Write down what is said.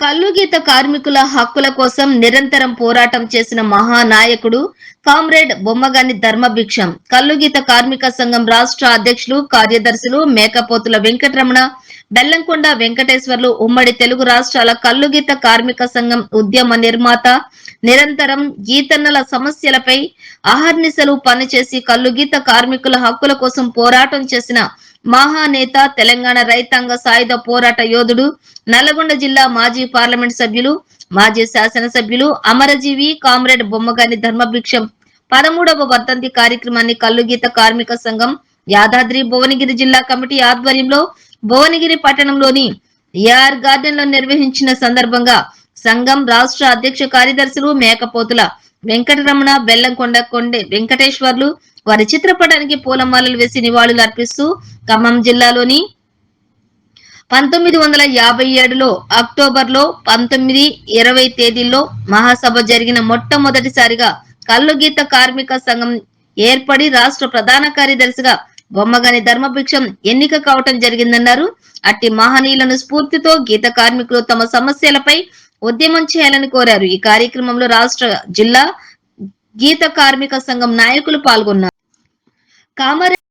కల్లుగీత కార్మికుల హక్కుల కోసం నిరంతరం పోరాటం చేసిన మహానాయకుడు కామ్రేడ్ బొమ్మగాని ధర్మభిక్షం. కల్లుగీత కార్మిక సంఘం రాష్ట్ర అధ్యక్షులు కార్యదర్శులు మేకపోతుల వెంకటరమణ బెల్లంకొండ వెంకటేశ్వర్లు ఉమ్మడి తెలుగు రాష్ట్రాల కల్లుగీత కార్మిక సంఘం ఉద్యమ నిర్మాత నిరంతరం గీతన్నల సమస్యలపై అహర్నిశలు పనిచేసి కల్లుగీత కార్మికుల హక్కుల కోసం పోరాటం చేసిన మహానేత తెలంగాణ రైతాంగ సాయుధ పోరాట యోధుడు నల్లగొండ జిల్లా మాజీ పార్లమెంట్ సభ్యులు మాజీ శాసనసభ్యులు అమరజీవి కామ్రేడ్ బొమ్మగాని ధర్మభిక్షం. పదమూడవ వర్ధంతి కార్యక్రమాన్ని కల్లుగీత కార్మిక సంఘం యాదాద్రి భువనగిరి జిల్లా కమిటీ ఆధ్వర్యంలో భువనగిరి పట్టణంలోని ఏఆర్ గార్డెన్లో నిర్వహించిన సందర్భంగా సంఘం రాష్ట్ర అధ్యక్ష కార్యదర్శులు మేకపోతుల వెంకటరమణ బెల్లంకొండ కొండే వెంకటేశ్వర్లు వారి చిత్రపటానికి పూలమాలలు వేసి నివాళులు అర్పిస్తూ ఖమ్మం జిల్లాలోని పంతొమ్మిది వందల యాభై ఏడులో అక్టోబర్లో పంతొమ్మిది ఇరవై తేదీల్లో మహాసభ జరిగిన మొట్టమొదటిసారిగా కల్లుగీత కార్మిక సంఘం ఏర్పడి రాష్ట్ర ప్రధాన కార్యదర్శిగా బొమ్మగాని ధర్మభిక్షం ఎన్నిక కావటం జరిగిందన్నారు. అట్టి మహనీయులను స్ఫూర్తితో గీత కార్మికులు తమ సమస్యలపై ఉద్యమం చేయాలని కోరారు. ఈ కార్యక్రమంలో రాష్ట్ర జిల్లా గీత కార్మిక సంఘం నాయకులు పాల్గొన్నారు. కామారెడ్డి